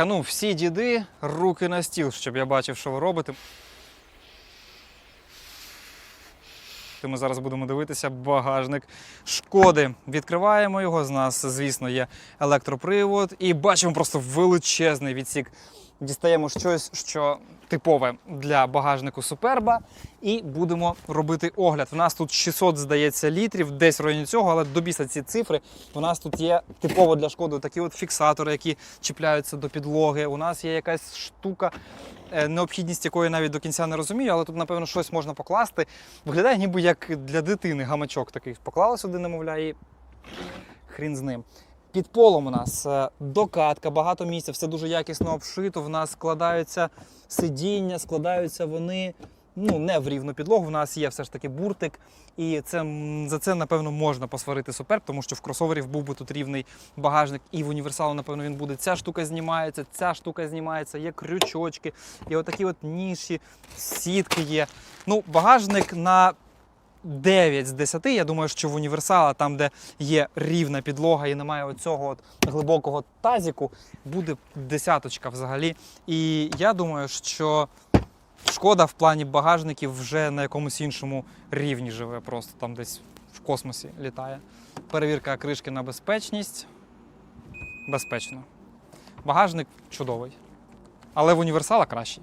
А ну, всі діди, руки на стіл, щоб я бачив, що ви робите. Ми зараз будемо дивитися багажник шкоди. Відкриваємо його. З нас, звісно, є електропривод, і бачимо просто величезний відсік. Дістаємо щось, що типове для багажнику Суперба, і будемо робити огляд. У нас тут 600, здається, літрів, десь в районі цього, але до біса ці цифри. У нас тут є типово для шкоди такі от фіксатори, які чіпляються до підлоги. У нас є якась штука, е, необхідність якої навіть до кінця не розумію, але тут, напевно, щось можна покласти. Виглядає ніби як для дитини гамачок такий. Поклала сюди, немовля, і хрін з ним. Під полом у нас е, докатка, багато місця, все дуже якісно обшито. В нас складаються сидіння, складаються вони ну, не в рівну підлогу. В нас є все ж таки буртик. І це, за це, напевно, можна посварити суперб, тому що в кросоверів був би тут рівний багажник, і в універсалу, напевно, він буде. Ця штука знімається, ця штука знімається, є крючочки, і отакі от ніші, сітки є. Ну, багажник на 9 з 10. Я думаю, що в універсала, там, де є рівна підлога і немає оцього от глибокого тазіку, буде десяточка взагалі. І я думаю, що шкода в плані багажників вже на якомусь іншому рівні живе, просто там десь в космосі літає. Перевірка кришки на безпечність. Безпечно. Багажник чудовий. Але в універсала кращий.